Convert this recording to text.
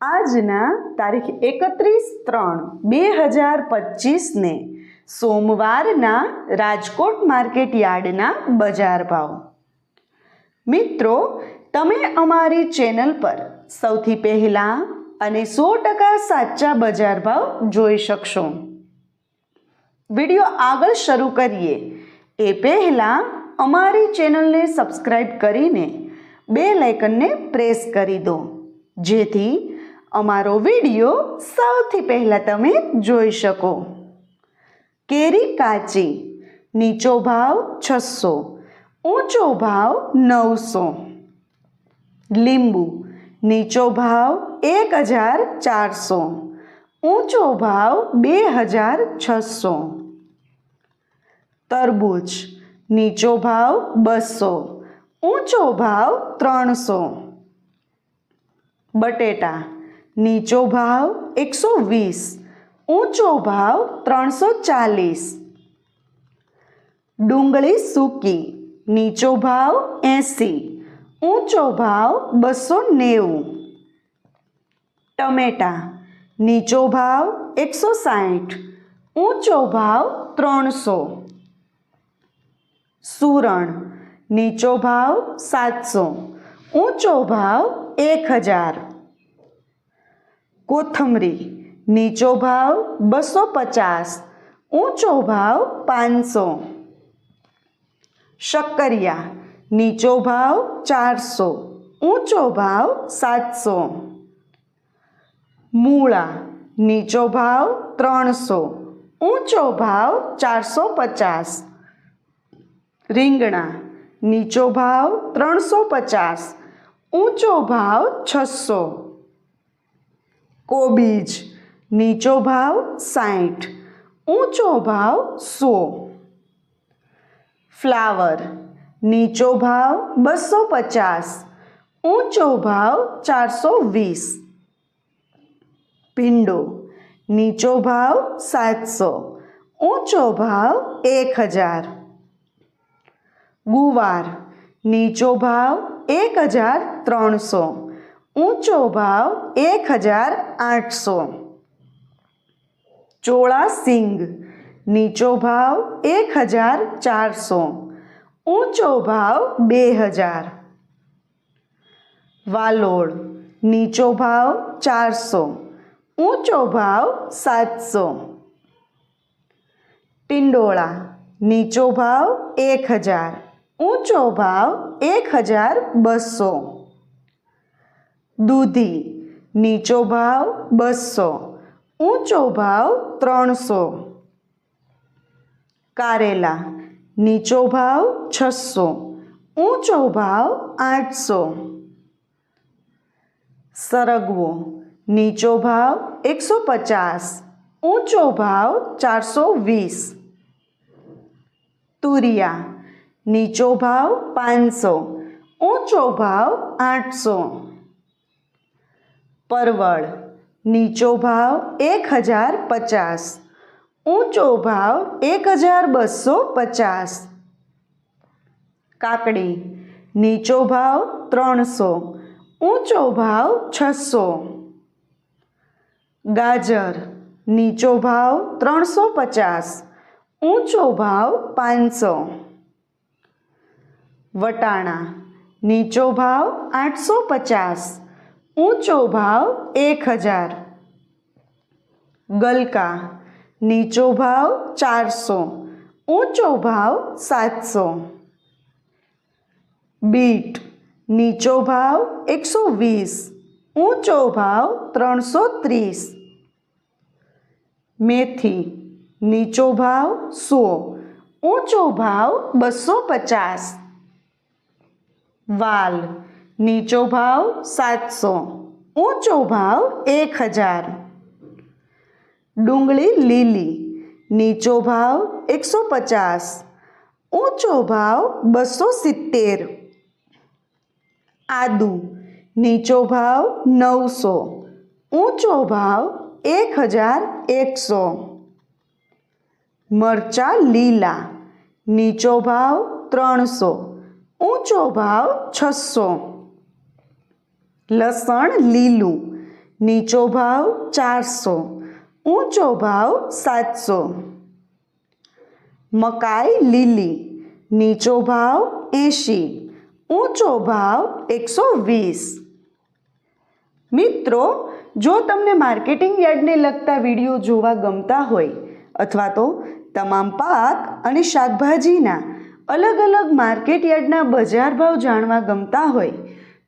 આજના તારીખ એકત્રીસ ત્રણ બે હજાર પચીસને સોમવારના રાજકોટ માર્કેટ યાર્ડના બજાર ભાવ. મિત્રો, તમે અમારી ચેનલ પર સૌથી પહેલાં અને સો ટકા સાચા બજાર ભાવ જોઈ શકશો. વીડિયો આગળ શરૂ કરીએ. એ પહેલાં અમારી ચેનલને સબસ્ક્રાઈબ કરીને બે લાઇકનને પ્રેસ કરી દો. જેથી અમારો વીડિયો સૌથી પહેલાં તમે જોઈ શકો. કેરી કાચી, નીચો ભાવ છસો, ઊંચો ભાવ નવસો. લીંબુ, નીચો ભાવ એક હજાર ચારસો, ઊંચો ભાવ બે હજાર છસો. તરબૂચ, નીચો ભાવ બસો, ઊંચો ભાવ ત્રણસો. બટેટા નીચો ભાવ એકસો વીસ, ઊંચો ભાવ ત્રણસો ચાલીસ. ડુંગળી સૂકી, નીચો ભાવ એંસી, ઊંચો ભાવ બસો નેવું. ટમેટા, નીચો ભાવ એકસો સાઠ, ઊંચો ભાવ ત્રણસો. સુરણ, નીચો ભાવ સાતસો, ઊંચો ભાવ એક હજાર. કોથમરી, નીચો ભાવ બસો પચાસ, ઊંચો ભાવ પાંચસો. શક્કરિયા, નીચો ભાવ ચારસો, ઊંચો ભાવ સાતસો. મૂળા, નીચો ભાવ ત્રણસો, ઊંચો ભાવ ચારસો પચાસ. રીંગણા, નીચો ભાવ ત્રણસો પચાસ, ઊંચો ભાવ છસો. કોબીજ નીચો ભાવ સાઠ ઊંચો ભાવ સો ફ્લાવર નીચો ભાવ બસો પચાસ ઊંચો ભાવ ચારસો વીસ ભીંડો નીચો ભાવ સાતસો ઊંચો ભાવ એક હજાર ગુવાર નીચો ભાવ એક હજાર ત્રણસો ઊંચો ભાવ એક હજાર આઠસો ચોળા સિંગ નીચો ભાવ એક હજાર ચારસો ઊંચો ભાવ બે હજાર વાલોળ નીચો ભાવ ચારસો ઊંચો ભાવ સાતસો ટિંડોળા નીચો ભાવ એક હજાર ઊંચો ભાવ એક હજાર બસો દૂધી, નીચો ભાવ બસો, ઊંચો ભાવ ત્રણસો. કારેલા, નીચો ભાવ છસો, ઊંચો ભાવ આઠસો. સરગવો, નીચો ભાવ એકસો પચાસ, ઊંચો ભાવ ચારસો વીસ. તુરિયા, નીચો ભાવ પાંચસો, ઊંચો ભાવ આઠસો. પરવળ. નીચો ભાવ એક હજાર પચાસ. ઊંચો ભાવ એક હજાર બસો પચાસ. કાકડી. નીચો ભાવ ત્રણસો. ઊંચો ભાવ છસો. ગાજર. નીચો ભાવ ત્રણસો પચાસ. ઊંચો ભાવ પાંચસો. વટાણા. નીચો ભાવ આઠસો પચાસ. ઊંચો ભાવ એક હજાર ગલકા નીચો ભાવ ચારસો ઊંચો ભાવ સાતસો બીટ નીચો ભાવ એકસો વીસ ઊંચો ભાવ ત્રણસો ત્રીસ મેથી નીચો ભાવ સો ઊંચો ભાવ બસો પચાસ વાલ નીચો ભાવ સાતસો, ઊંચો ભાવ એક હજાર. ડુંગળી લીલી, નીચો ભાવ એકસો પચાસ, ઊંચો ભાવ બસો સિત્તેર. આદુ, નીચો ભાવ નવસો, ઊંચો ભાવ એક હજાર એકસો. મરચાં લીલા, નીચો ભાવ ત્રણસો, ઊંચો ભાવ છસો. લસણ લીલું, નીચો ભાવ ચારસો, ઊંચો ભાવ સાતસો. મકાઈ લીલી, નીચો ભાવ એંશી, ઊંચો ભાવ એકસો વીસ. મિત્રો, જો તમને માર્કેટિંગ યાર્ડને લગતા વીડિયો જોવા ગમતા હોય અથવા તો તમામ પાક અને શાકભાજીના અલગ અલગ માર્કેટ યાર્ડના બજાર ભાવ જાણવા ગમતા હોય